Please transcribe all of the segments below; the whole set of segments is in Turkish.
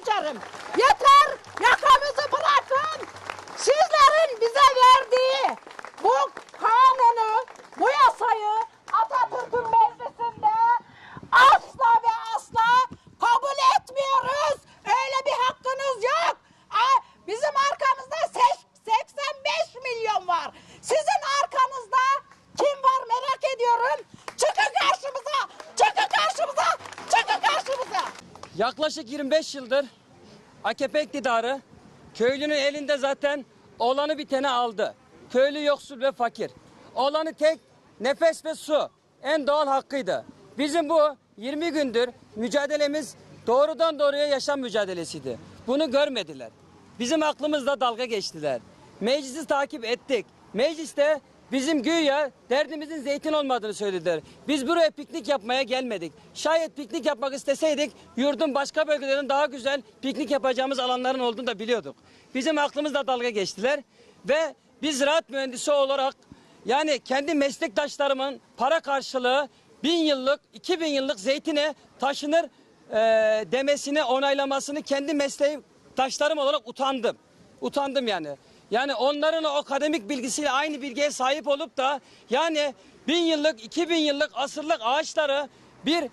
sıçarım. Yeter! Yakar! Yaklaşık 25 yıldır AKP iktidarı köylünün elinde zaten olanı biteni aldı. Köylü yoksul ve fakir. Olanı tek nefes ve su en doğal hakkıydı. Bizim bu 20 gündür mücadelemiz doğrudan doğruya yaşam mücadelesiydi. Bunu görmediler. Bizim aklımızla dalga geçtiler. Meclisi takip ettik. Mecliste bizim güya derdimizin zeytin olmadığını söylediler. Biz buraya piknik yapmaya gelmedik. Şayet piknik yapmak isteseydik yurdun başka bölgelerin daha güzel piknik yapacağımız alanların olduğunu da biliyorduk. Bizim aklımızla dalga geçtiler ve biz ziraat mühendisi olarak yani kendi meslektaşlarımın para karşılığı bin yıllık, iki bin yıllık zeytine taşınır e, demesini onaylamasını kendi meslektaşlarım olarak utandım. Utandım yani. Yani onların o akademik bilgisiyle aynı bilgiye sahip olup da yani bin yıllık, iki bin yıllık, asırlık ağaçları bir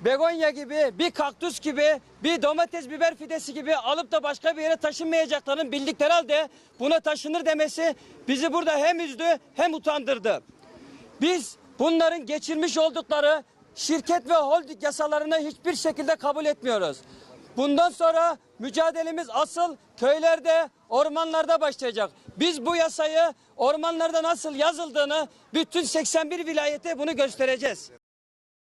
begonya gibi, bir kaktüs gibi, bir domates biber fidesi gibi alıp da başka bir yere taşınmayacaklarını bildikleri halde buna taşınır demesi bizi burada hem üzdü hem utandırdı. Biz bunların geçirmiş oldukları şirket ve holding yasalarını hiçbir şekilde kabul etmiyoruz. Bundan sonra mücadelemiz asıl köylerde, ormanlarda başlayacak. Biz bu yasayı ormanlarda nasıl yazıldığını bütün 81 vilayete bunu göstereceğiz.